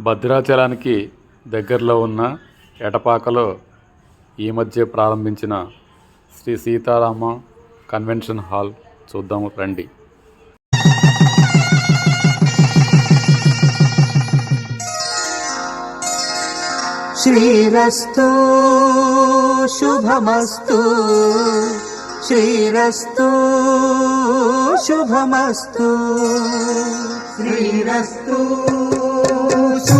భద్రాచలానికి దగ్గరలో ఉన్న ఎటపాకలో ఈ మధ్య ప్రారంభించిన శ్రీ సీతారామ కన్వెన్షన్ హాల్ చూద్దాము రండి. శ్రీరస్తో శుభమస్తు. శ్రీరస్తో శుభమస్తు. శ్రీరస్తు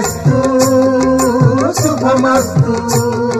శుభమస్తు శుభమస్తు.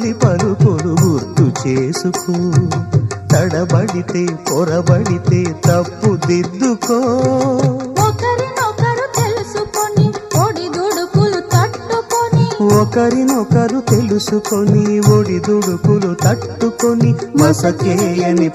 తొలి పలుకులు గుర్తు చేసుకో. తడబడితే పొరబడితే తప్పు దిద్దుకో. ఒకరినొకరు తెలుసుకొని ఒడిదుడుకులు తట్టుకొని. ఒకరినొకరు తెలుసుకొని ఒడిదుడుకులు తట్టుకొని మసకేయని